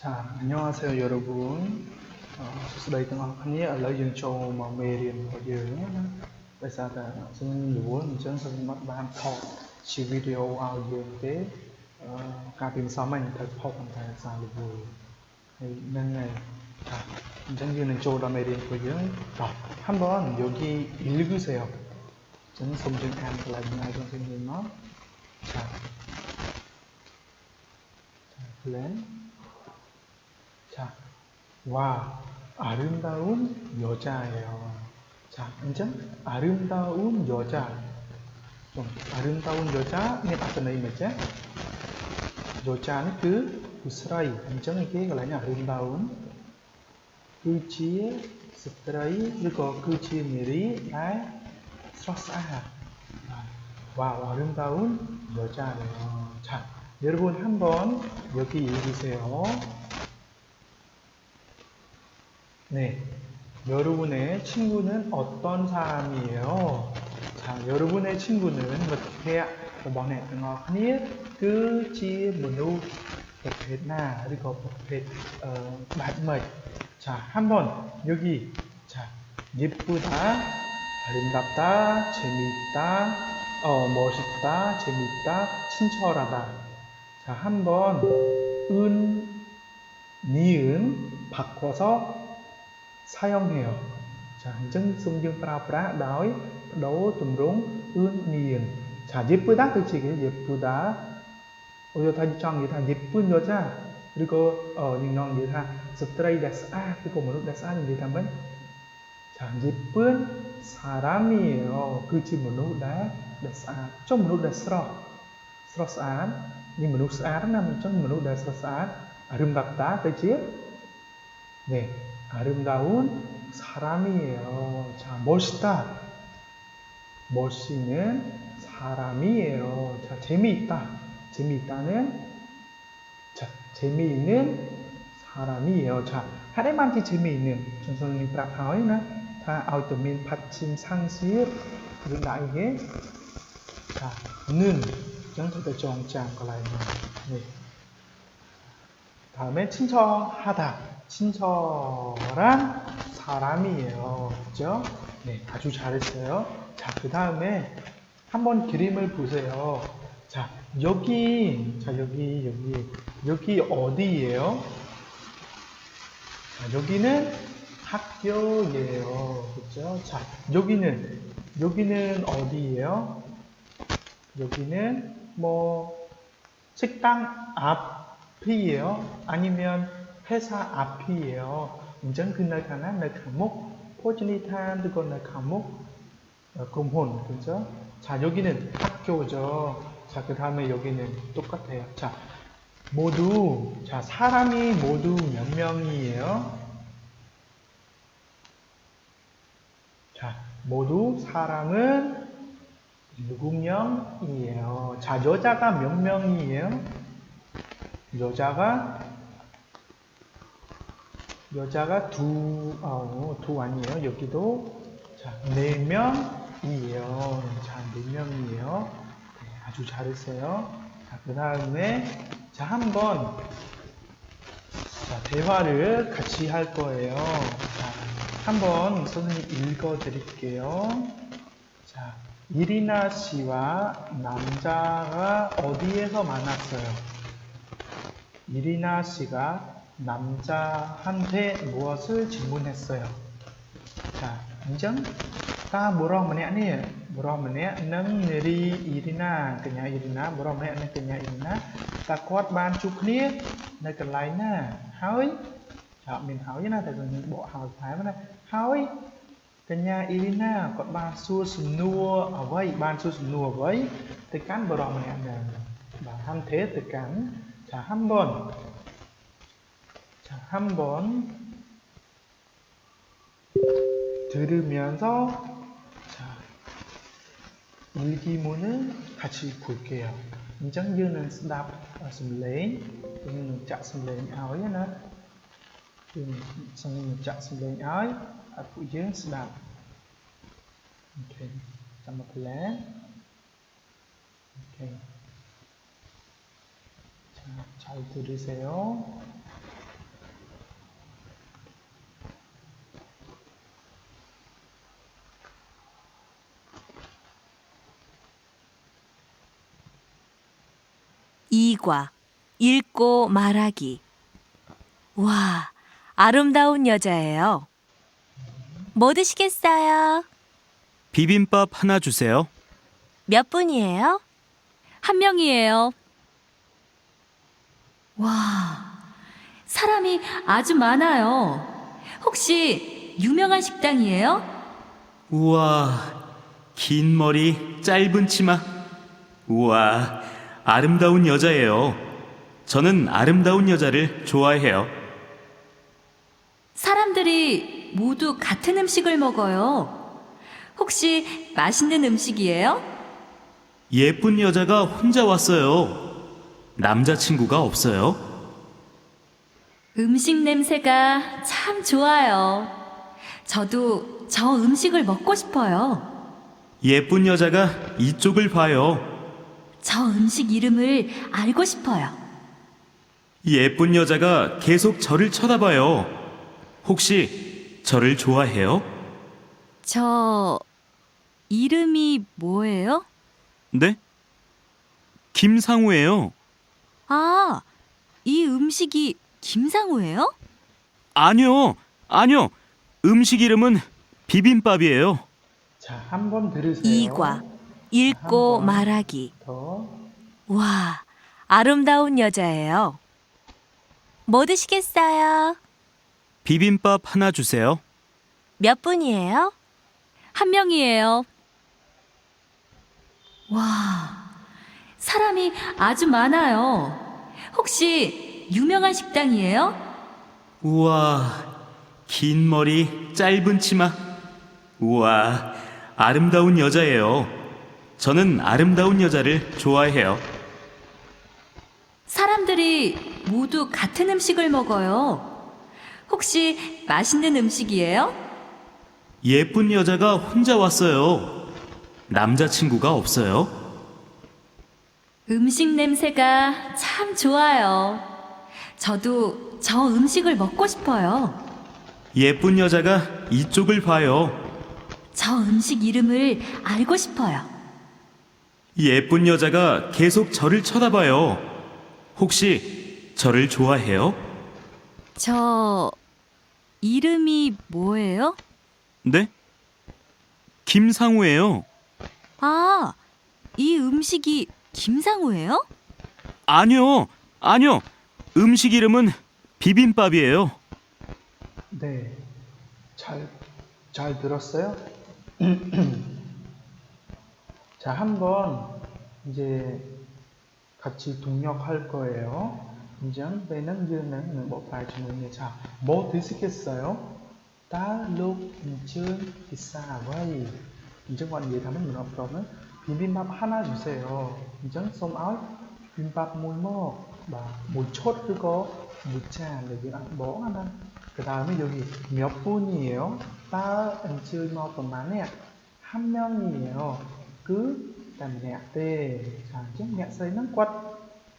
ចាអញ្ញោសយរវងសួស្តីទាំងអស់គ្នាឥឡូវយើងចូលមកមេរៀនរបស់យើងណាដោយសារតែខ្ញុំរវល់អញ្ចឹងខ្ញុំមិនបានថតជាវីដេអូឲ្យយើងទេការពីម្សិលមិញត្រូវថតប៉ុន្តែសាររវល់ហើយហ្នឹងហើយអញ្ចឹងយើងនឹងចូលដល់មេរៀនរបស់យើងបាទហាន់បនយោគីឥលឹកសយអញ្ចឹងសូមយើងអានកន្លែងណាចូលគ្នាមកចា plan 자, 와, 아름다운 여자예요. 자, 이제 아름다운 여자. 좀 아름다운 여자 ini apa namanya? 여자는 그 스트라이. 이제 이게 là 아름다운 그지의 스트라이 그리고 그지의 미리 날 스트라스아. 와, 아름다운 여자예요. 자, 여러분 한번 여기 읽으세요. 네. 여러분의 친구는 어떤 사람이에요? 자, 여러분의 친구는 어떻게 5번에 했던 어, 것 아니에요? 그지 문우 백회나 그리고 백회 어, 맞말 자, 한번 여기 자, 예쁘다, 아름답다, 재미있다, 어, 멋있다, 재미있다, 친절하다. 자, 한번 은, 니은 바꿔서 사용해요. 자, chân dùng dương prao pra đói đấu tùm rúng ươn niềng. 자, 예쁘다 그 지게 예쁘다. 오히려 다 trong nghĩa là 예쁜 여자. 그리고 어 những nghĩa là straight that's a 그리고 뭐로 that's a nghĩa là mấy. 자, 예쁜 사람이에요. 그 집 뭐로 đã that's a. trong 뭐로 that's ra. 스러스안. nhưng mà lúc sáng nằm trong mà lúc đã 스러스안. 아름답다 그 지. 네. 아름다운 사람이에요. 자, 멋있다. 멋있는 사람이에요. 자, 재미있다. 재미있다는 자, 재미있는 사람이에요. 자, 하나만치 재미있는 딱 hỏi 다 아우토민 받침 상식 그런 나에게 자, 는 정도도 정장 거라요. 네. 다음에 친절하다. 친절한 사람이에요. 그죠? 네, 아주 잘했어요. 자, 그 다음에 한번 그림을 보세요. 자, 여기, 자, 여기, 여기, 여기 어디예요? 자, 여기는 학교예요. 그죠? 자, 여기는, 여기는 어디예요? 여기는 뭐, 식당 앞이에요? 아니면 회사 앞이에요. 인정 그 nơi 가나 nơi 감목 포지니탄 그거 nơi 감목 공혼 그죠? 자 여기는 학교죠. 자 그 다음에 여기는 똑같아요. 자 모두 자 사람이 모두 몇 명이에요? 자 모두 사람은 7명이에요. 자 여자가 몇 명이에요? 여자가 여자가 두, 어, 두 아니에요. 여기도. 자, 네 명이에요. 자, 네 명이에요. 네, 아주 잘했어요. 자, 그 다음에, 자, 한번, 자, 대화를 같이 할 거예요. 자, 한번 선생님 읽어 드릴게요. 자, 이리나 씨와 남자가 어디에서 만났어요? 이리나 씨가 남자한테 무엇을 질문했어요. 자, 인정? ta 뭐라고 뭐냐 nè 뭐라고 뭐냐 nâng ri Irina កញ្ញា Irina 뭐라고 뭐냐 នឹងកញ្ញា Irina តើគាត់បានជួបគ្នានៅកន្លែងណាហើយចាមានហើយណាតែខ្ញុំបកហើយថែមណាហើយកញ្ញា Irina គាត់បានសួរសំណួរអ្វីបានសួរសំណួរអ្វីទៅកាន់បរិសម្នាក់ណាបាទ 한테 ទៅកាន់ចា 한번 자, 한번 들으면서 자, 일기문을 같이 볼게요. 인정 dương đáp sầm lấy nhưng chặt sầm lấy áo ấy nè nhưng xong chặt sầm lấy áo à phụ dương đáp ok chăm một lá ok 자, 잘 들으세요. 2과 읽고 말하기. 와, 아름다운 여자예요. 뭐 드시겠어요? 비빔밥 하나 주세요. 몇 분이에요? 한 명이에요. 와, 사람이 아주 많아요. 혹시 유명한 식당이에요? 우와, 긴 머리, 짧은 치마. 우와, 아름다운 여자예요. 저는 아름다운 여자를 좋아해요. 사람들이 모두 같은 음식을 먹어요. 혹시 맛있는 음식이에요? 예쁜 여자가 혼자 왔어요. 남자친구가 없어요. 음식 냄새가 참 좋아요. 저도 저 음식을 먹고 싶어요. 예쁜 여자가 이쪽을 봐요. 저 음식 이름을 알고 싶어요. 예쁜 여자가 계속 저를 쳐다봐요. 혹시 저를 좋아해요? 저 이름이 뭐예요? 네? 김상우예요. 아, 이 음식이 김상우예요? 아니요, 아니요. 음식 이름은 비빔밥이에요. 자, 한번 들으세요. 2과 읽고. 말하기. 더. 와, 아름다운 여자예요. 뭐 드시겠어요? 비빔밥 하나 주세요. 몇 분이에요? 한 명이에요. 와, 사람이 아주 많아요. 혹시 유명한 식당이에요? 우와, 긴 머리, 짧은 치마. 우와, 아름다운 여자예요. 저는 아름다운 여자를 좋아해요. 사람들이 모두 같은 음식을 먹어요. 혹시 맛있는 음식이에요? 예쁜 여자가 혼자 왔어요. 남자친구가 없어요. 음식 냄새가 참 좋아요. 저도 저 음식을 먹고 싶어요. 예쁜 여자가 이쪽을 봐요. 저 음식 이름을 알고 싶어요. 예쁜 여자가 계속 저를 쳐다봐요. 혹시 저를 좋아해요? 저 이름이 뭐예요? 네? 김상우예요. 아, 이 음식이 김상우예요? 아니요, 아니요. 음식 이름은 비빔밥이에요. 네. 잘, 잘 들었어요? 자, 한번 이제 같이 동력할 거예요. 이제 배는 dương bộ bài cho mình 자, 뭐 드시겠어요? Ta lúc chơi pizza vậy. 이제 còn gì thắm mình học rồi 비빔밥 하나 주세요. 이제 솜 áo 비빔밥 mùi mò và mùi chốt 그거 무차 여기 뭐 하나 그 다음에 여기 몇 분이에요? 다 앉을 뭐ประมาณ 한 명이에요. គឺតែម្នាក់ទេចាអញ្ចឹងអ្នកស្រីហ្នឹងគាត់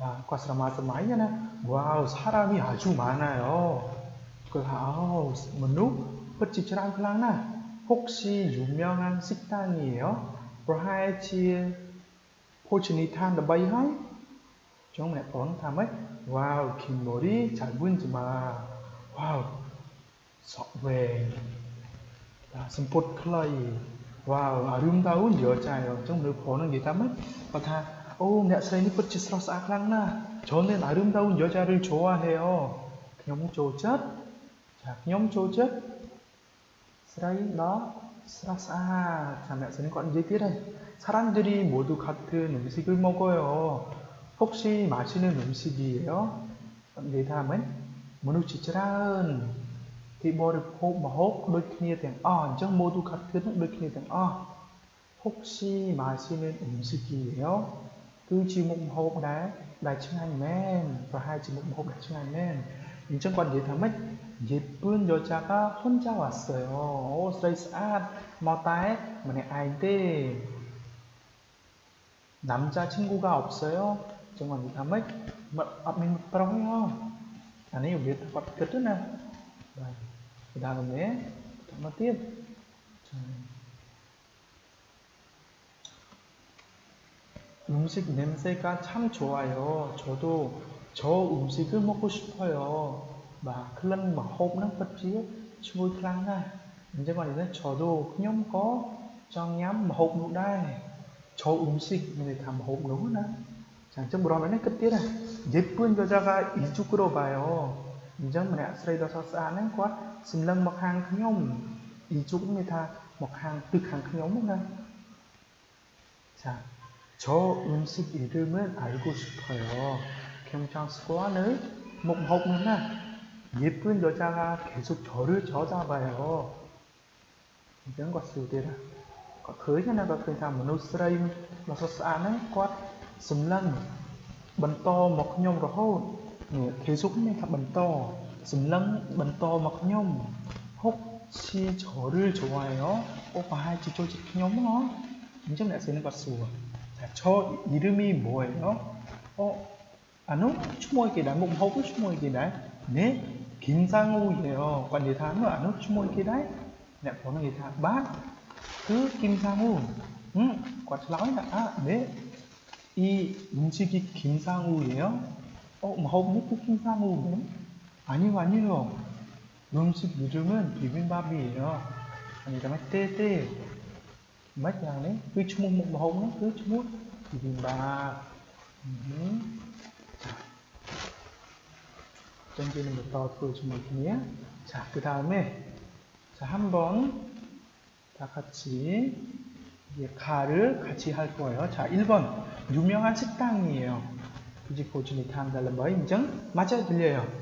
បាទគាត់ស្រមើស្រមៃណាវ៉ាវសហរាមីហាជូម៉ាណាអូគាត់ហៅមនុស្សពិតជាច្រើនខ្លាំងណាស់ពុកស៊ីយូមៀងណានសិកតានីអូប្រហែលជាភោជនីយដ្ឋាន13ហើយចុងម្នាក់ប្រុសថាម៉េចវ៉ាវគីមូរីចាយវិនជម៉ាវ៉ាវសក់វែងសម្ពុតខ្លី 와 아름다운 여자예요. 정말 보는 게 정말 다 오, 내 사인이 끝이 슬러스 아랑나 저는 아름다운 여자를 좋아해요. 그냥 조작 자, 그냥 조작 사인 나 슬러스 아 자, 내 사인이 이제 뛰래 사람들이 모두 같은 음식을 먹어요. 혹시 맛있는 음식이에요? 네 다음은, 문우치치란 គេបរិភោគម្ហូបដូចគ្នាទាំងអស់អញ្ចឹងមូទូខាត់ធឿនដូចគ្នាទាំងអស់ហុកស៊ីម៉ាស៊ីនអ៊ុំស៊ីគីយោគឺជាមុខម្ហូបដែរដែលឆ្ងាញ់មែនប្រហែលជាមុខម្ហូបដែលឆ្ងាញ់មែនអញ្ចឹងគាត់និយាយថាម៉េចនិយាយពឿនយកចាកាហ៊ុនចៅអាសើអូស្រីស្អាតមកតែម្នាក់ឯងទេដាំចាឈឹងគូកោអបសើអូចឹងគាត់និយាយថាម៉េចអត់មានប្រុសទេហ៎អានេះវាគាត់គិតណាបាទ 그 다음에, 또 tiếp. 자, 음식 냄새가 참 좋아요. 저도 저 음식을 먹고 싶어요. 막 클런 막 호흡는 것지 chui này. 이제 말이죠. 저도 그냥 có trong nhắm. 저 음식 người 다 hộp nụ. 자, 좀 뭐라 하면 끝이라. 예쁜 여자가 이쪽으로 봐요. 인정 뭐냐? 스레이더 서스아는 과 심랑 먹한 그냥 이쪽입니다. 먹한 득한 그냥 자, 저 음식 이름을 알고 싶어요. 경창스코어는 một hộp nữa nè. 예쁜 여자가 계속 저를 쳐다봐요. 이런 것을 대라. có khởi cho nên có khởi thamមនុស្សស្រីមកសស្អាតហ្នឹងគាត់សម្លឹងបន្តមកខ្ញុំរហូតនេះគេសុខមានថាបន្ត 신랑 먼저 막념 혹시 저를 좋아해요? 오빠 할지 조직 념어? 점점 날 쓰는 것수와 저 이름이 뭐예요? 어? 아노? 추모이기 날 뭐, 목허브 추모이기 날? 네? 김상우예요 관리사는 아노 추모이기 날? 네 보는 기사 막? 그 김상우 응? 관찰라고나 아, 네? 이 음식이 김상우예요? 어? 뭐, 먹어보는 그 뭐, 김상우네? 아니요, 아니요. 음식 이름은 비빔밥이에요. 아니, 그러면 떼떼. mất rằng đấy cứ chung một một hộp nó cứ chung một 비빔밥 음. 자 던지는 것도 보여주면 이렇게 자, 그 다음에 자, 한번 다 같이 이제 가를 같이 할 거예요. 자, 1번 유명한 식당이에요. 굳이 고준이 다음달라 뭐 인정? 맞아요, 들려요.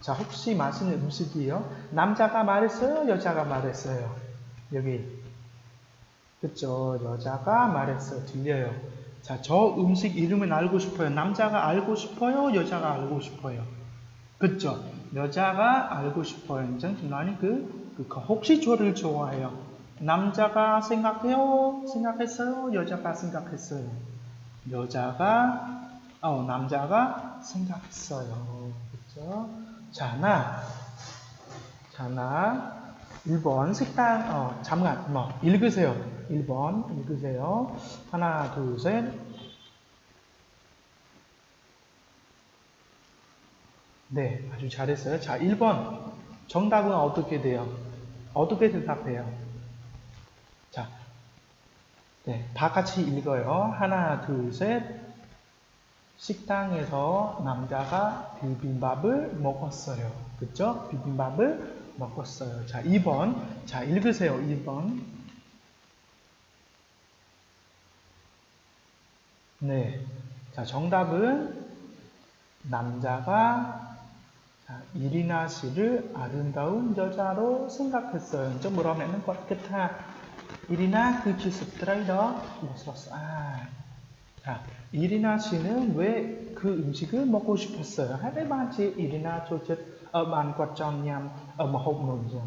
자, 혹시 맛있는 음식이요? 남자가 말했어요? 여자가 말했어요? 여기. 그쵸? 여자가 말했어요. 들려요. 자, 저 음식 이름을 알고 싶어요. 남자가 알고 싶어요? 여자가 알고 싶어요? 그쵸? 여자가 알고 싶어요. 인정? 아니, 그, 그, 혹시 저를 좋아해요? 남자가 생각해요? 생각했어요? 여자가 생각했어요? 여자가, 어, 남자가 생각했어요. 그죠? 자, 나. 자, 나. 1번 식당, 어, 잠깐, 뭐, 읽으세요. 1번 읽으세요. 하나, 둘, 셋. 네, 아주 잘했어요. 자, 1번. 정답은 어떻게 돼요? 어떻게 대답해요? 자, 네, 다 같이 읽어요. 하나, 둘, 셋. 식당에서 남자가 비빔밥을 먹었어요. 그쵸? 비빔밥을 먹었어요. 자, 2번. 자, 읽으세요. 2번. 네. 자, 정답은 남자가 자, 이리나 씨를 아름다운 여자로 생각했어요. 좀 하면은 것 같아. 이리나 그 지스트라이더 먹었어. 아. 자, 이리나 씨는 왜 그 음식을 먹고 싶었어요? nhằm ở một hộp nồi 좀.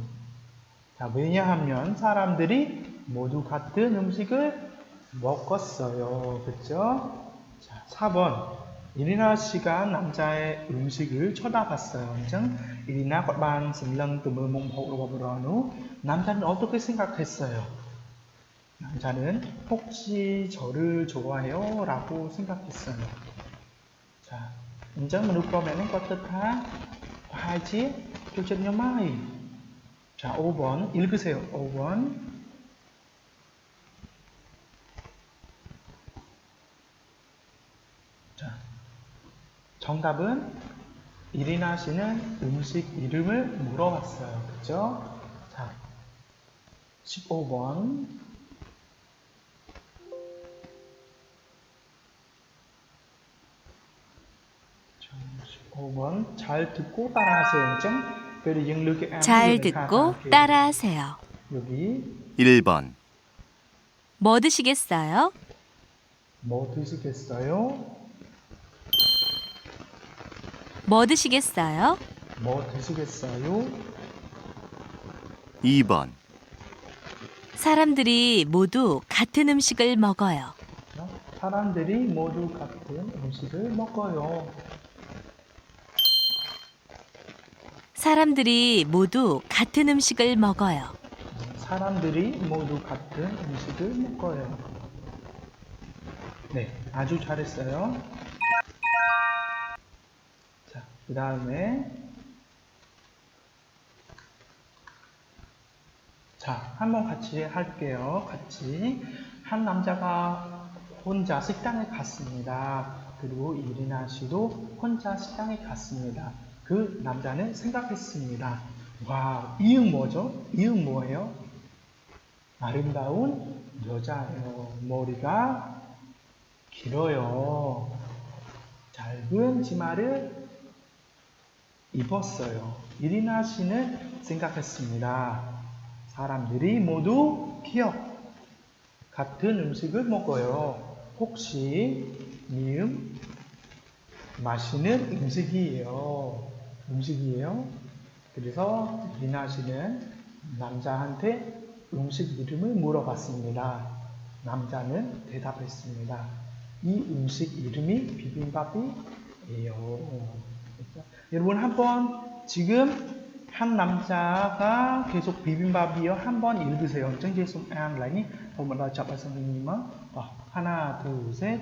자, 왜냐하면 사람들이 모두 같은 음식을 먹었어요. 그죠? 자, 4번. 이리나 씨가 남자의 음식을 쳐다봤어요. 인정? 이리나 관 승령 뜸을 몸호로 남자는 어떻게 생각했어요? 남자는 혹시 저를 좋아해요? 라고 생각했어요. 자, hai chiếc cho chân nhóm mai. 자, 5번 읽으세요. 5번. 자, 정답은 이리나 씨는 음식 이름을 물어봤어요. 그죠? 자, 15번. 잘 듣고 따라하세요. 잘 듣고 따라하세요. 여기 1번, 뭐 드시겠어요? 뭐 드시겠어요? 뭐 드시겠어요? 뭐 드시겠어요? 2번, 사람들이 모두 같은 음식을 먹어요. 사람들이 모두 같은 음식을 먹어요. 사람들이 모두 같은 음식을 먹어요. 사람들이 모두 같은 음식을 먹어요. 네, 아주 잘했어요. 자, 그 다음에 자, 한번 같이 할게요. 같이 한 남자가 혼자 식당에 갔습니다. 그리고 이리나 씨도 혼자 식당에 갔습니다. 그 남자는 생각했습니다. 와, 이응 뭐죠? 이응 뭐예요? 아름다운 여자예요. 머리가 길어요. 짧은 치마를 입었어요. 이리나 씨는 생각했습니다. 사람들이 모두 기억 같은 음식을 먹어요. 혹시 미음 맛있는 음식이에요. 음식이에요. 그래서 리나 씨는 남자한테 음식 이름을 물어봤습니다. 남자는 대답했습니다. 이 음식 이름이 비빔밥이에요. 그렇죠? 여러분 한번 지금 한 남자가 계속 비빔밥이요. 한번 읽으세요. 정재 송 an lại nhé. Thôi mình đợi chậm lại 선생님은 어, 하나, 둘, 셋.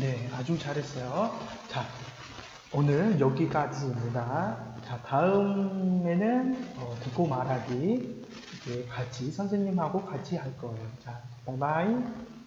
네, 아주 잘했어요. 자, 오늘 여기까지입니다. 자, 다음에는 어, 듣고 말하기 같이 선생님하고 같이 할 거예요. 자, 바이바이.